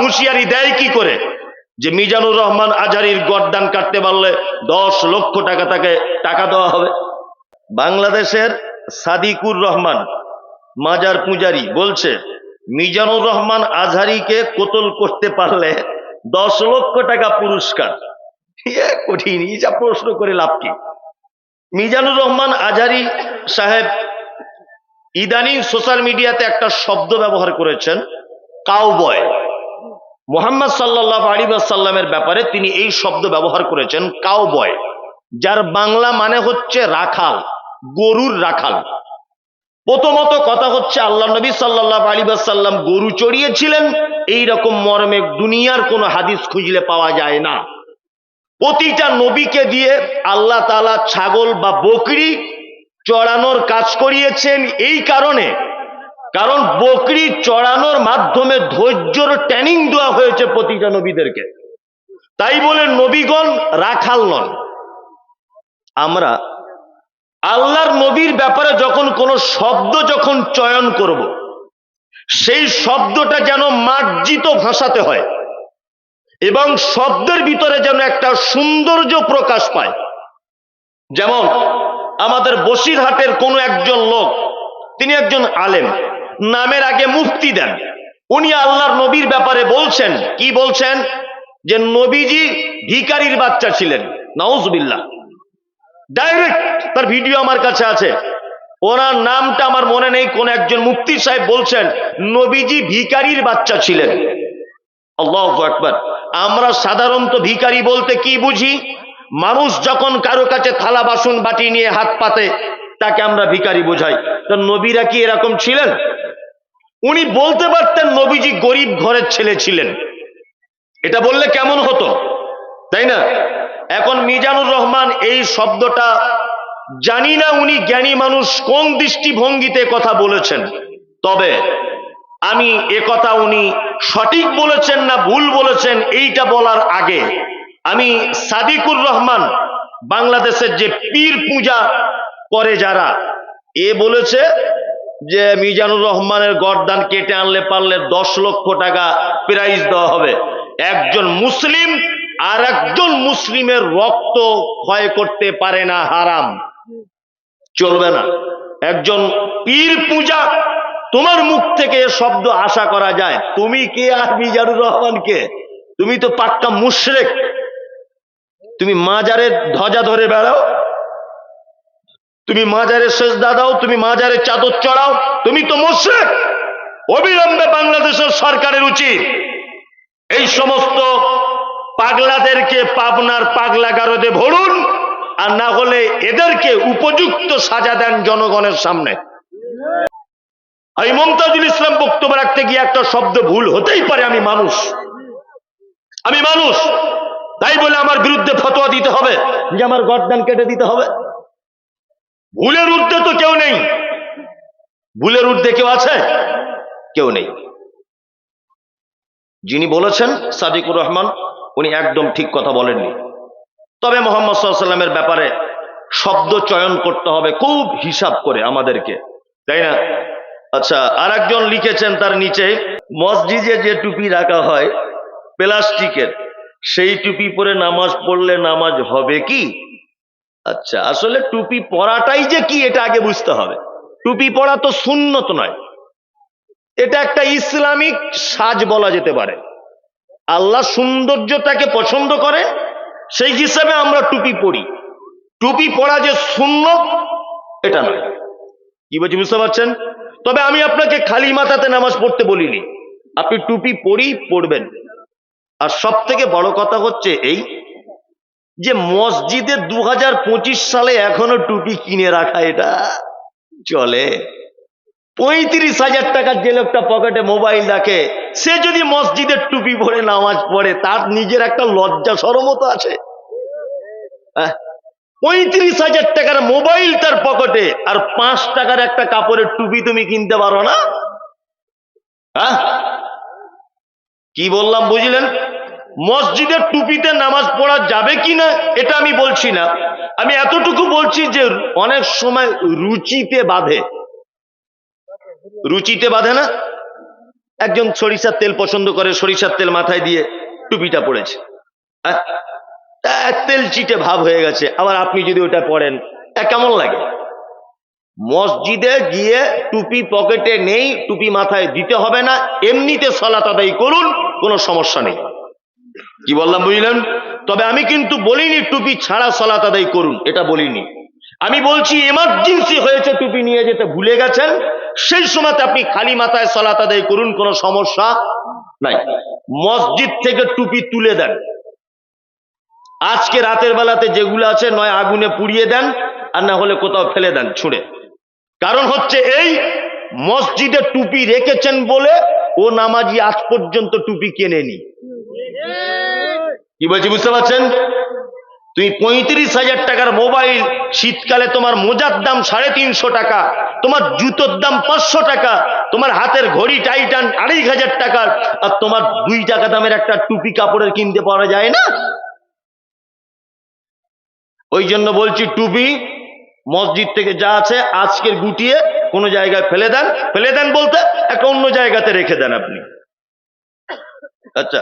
হুঁশিয়ারি দেয় কি করে? যে মিজানুর রহমান আজহারির গড্ডান কাটতে পারলে দশ লক্ষ টাকা তাকে টাকা দেওয়া হবে। বাংলাদেশের সাদিকুর রহমান, মাজার পূজারি, বলছে, মিজানুর রহমান আজহারিকে কোতল করতে পারলে দশ লক্ষ টাকা পুরস্কার? কঠিন যা প্রশ্ন করে লাভ কি? মিজানুর রহমান আজহারি সাহেব ইদানিং সোশ্যাল মিডিয়াতে একটা শব্দ ব্যবহার করেছেন, কাউবয়। মোহাম্মদ সাল্লাহ আলী সাল্লামের ব্যাপারে তিনি এই শব্দ ব্যবহার করেছেন কাউবয় যার বাংলা মানে হচ্ছে রাখাল, গরুর রাখাল। প্রথমত কথা হচ্ছে আল্লাহ নবী সাল্লাহ আলী গরু চড়িয়েছিলেন এই রকম মর্মে দুনিয়ার কোনো হাদিস খুঁজলে পাওয়া যায় না। প্রতিটা নবীকে দিয়ে আল্লাহ তালা ছাগল বা বকরি চড়ানোর কাজ করিয়েছেন, এই কারণে কারণ বকরি চড়ানোর মাধ্যমে ধৈর্যর ট্রেনিং দেওয়া হয়েছে প্রতিটা নবীদেরকে। তাই বলে নবীগণ রাখাল নন। আমরা আল্লাহর নবীর ব্যাপারে যখন কোনো শব্দ যখন চয়ন করব, সেই শব্দটা যেন মার্জিত ভাষাতে হয় এবং শব্দের ভিতরে যেন একটা সৌন্দর্য প্রকাশ পায়। যেমন আমাদের বসিরহাটের কোনো একজন লোক, তিনি একজন আলেম। নামের আগে মুফতি দেন। উনি আল্লাহর নবীর ব্যাপারে বলছেন। কি বলছেন? যে নবীজি ভিকারির বাচ্চা ছিলেন। নাউজবিল্লাহ। ডাইরেক্ট তার ভিডিও আমার কাছে আছে। ওনার নামটা আমার মনে নেই। কোন একজন মুফতি সাহেব বলছেন, নবীজি ভিকারির বাচ্চা ছিলেন। আল্লাহ আকবার। আমরা সাধারণত ভিকারি বলতে কি বুঝি? মানুষ যখন কারও কাছে থালা, বাসন, বাটি নিয়ে হাত পাতে তাকে আমরা ভিকারি বোঝাই। তো নবীরা কি এরকম ছিলেন? উনি বলতে পারতেন নবীজি গরিব ঘরের ছেলে ছিলেন। এটা বললে কেমন হতো? তাই না? এখন মিজানুর রহমান এই শব্দটা জানি না উনি জ্ঞানী মানুষ কোন দৃষ্টিভঙ্গিতে কথা বলেছেন। তবে আমি এ কথা উনি সঠিক বলেছেন না ভুল বলেছেন এইটা বলার আগে আমি সাদিকুর রহমান বাংলাদেশের যে পীর পূজা করে যারা। এ বলেছে যে মিজানুর রহমানের গরদান কেটে আনলে পারলে দশ লক্ষ টাকা প্রাইজ দেওয়া হবে। একজন মুসলিম আর একজন মুসলিমের রক্ত ক্ষয় করতে পারে না, হারাম। চলবে না। একজন পীর পূজা, তোমার মুখ থেকে শব্দ আশা করা যায়। তুমি কে আর মিজানুর রহমান কে তুমি তো পাক্কা মুশরেক। তুমি মাজারের ধ্বজা ধরে বেড়াও। তুমি মাজারের সেজদা দাও, তুমি মাজারের চাদর চড়াও, তুমি তো মুশরেক। অবিলম্বে বাংলাদেশের সরকারের উচিত এই সমস্ত পাগলাদেরকে পাবনার পাগলা গারদে ভরুন, আর না হলে এদেরকে উপযুক্ত সাজা দেন জনগণের সামনে। আমি মমতাজুল ইসলাম বক্তব্য রাখতে গিয়ে একটা শব্দ ভুল হতেই পারে, আমি মানুষ। আমি মানুষ। তাই বলে আমার বিরুদ্ধে ফতোয়া দিতে হবে, যে আমার গরদান কেটে দিতে হবে। ভুলের ঊর্ধ্বে তো কেউ নেই। ভুলের ঊর্ধ্বে কেউ আছে? কেউ নেই। যিনি বলেছেন, সাদিকুর রহমান, উনি একদম ঠিক কথা বলেননি। তবে মোহাম্মদ সাল্লামের ব্যাপারে শব্দ চয়ন করতে হবে, খুব হিসাব করে আমাদেরকে, তাই না? আচ্ছা আর একজন লিখেছেন তার নিচে, মসজিদে যে টুপি রাখা হয়, প্লাস্টিকের, সেই টুপি পরে নামাজ পড়লে নামাজ হবে কি? আচ্ছা আসলে টুপি পরাটাই যে কি, এটা আগে বুঝতে হবে। টুপি পরা তো সুন্নত নয়। এটা একটা ইসলামিক সাজ বলা যেতে পারে। আল্লাহ সৌন্দর্যটাকে পছন্দ করে, সেই হিসাবে আমরা টুপি পরি। টুপি পরা যে শূন্য এটা নয়। কি বলছি, বুঝতে পারছেন? তবে আমি আপনাকে খালি মাথাতে নামাজ পড়তে বলিনি। আপনি টুপি পরেই পড়বেন আর সব থেকে বড় কথা হচ্ছে এই যে মসজিদে দু হাজার পঁচিশ সালে এখনও টুপি কিনে রাখা এটা? চলে। পঁয়ত্রিশ হাজার টাকার যে লোকটা পকেটে মোবাইল রাখে সে যদি মসজিদের টুপি পরে নামাজ পড়ে তার নিজের একটা লজ্জা সরমত আছে। আহ, পঁয়ত্রিশ হাজার টাকার মোবাইল তার পকেটে আর পাঁচ টাকার একটা কাপড়ের টুপি তুমি কিনতে পারো না? হ্যাঁ? কি বললাম বুঝলেন? মসজিদের টুপিতে নামাজ পড়া যাবে কি না এটা আমি বলছি না। আমি এতটুকু বলছি যে অনেক সময় রুচিতে বাঁধে। রুচিতে বাঁধে না? একজন সরিষার তেল পছন্দ করে সরিষার তেল মাথায় দিয়ে টুপিটা পড়েছে। আহ, তেল চিটে ভাব হয়ে গেছে। আবার আপনি যদি ওটা পড়েন কেমন লাগে? মসজিদে গিয়ে টুপি পকেটে নেই টুপি মাথায় দিতে হবে না এমনিতে সলাত আদায় করুন কোনো সমস্যা নেই। কি বললাম বুঝলেন? তবে আমি কিন্তু বলিনি টুপি ছাড়া সলাত আদায় করুন, এটা বলিনি। আমি বলছি এমার্জেন্সি হয়েছে, টুপি নিয়ে যেতে ভুলে গেছেন, সেই সময়তে আপনি খালি মাথায় সলাত আদায় করুন, কোনো সমস্যা নাই। মসজিদ থেকে টুপি তুলে দেন। আজকে রাতের বেলাতে যেগুলো আছে, নয় আগুনে পুড়িয়ে দেন, আর না হলে কোথাও ফেলে দেন, ছুঁড়ে। কারণ হচ্ছে এই মসজিদে টুপি রেখেছেন বলে ও নামাজি আজ পর্যন্ত টুপি কেনেনি। কি বলছি, বুঝতে পারছেন? তুমি পঁয়ত্রিশ হাজার টাকার মোবাইল, শীতকালে তোমার মোজার দাম সাড়ে তিনশো টাকা, তোমার জুতোর দাম পাঁচশো টাকা, তোমার হাতের ঘড়ি টাইটান আড়াই হাজার টাকার আর তোমার দুই টাকা দামের একটা টুপি কাপড়ের কিনতে পাওয়া যায় না? ওই জন্য বলছি, টুপি মসজিদ থেকে যা আছে আজকের গুটিয়ে কোনো জায়গায় ফেলে দেন। ফেলে দেন বলতে একটা অন্য জায়গাতে রেখে দেন আপনি। আচ্ছা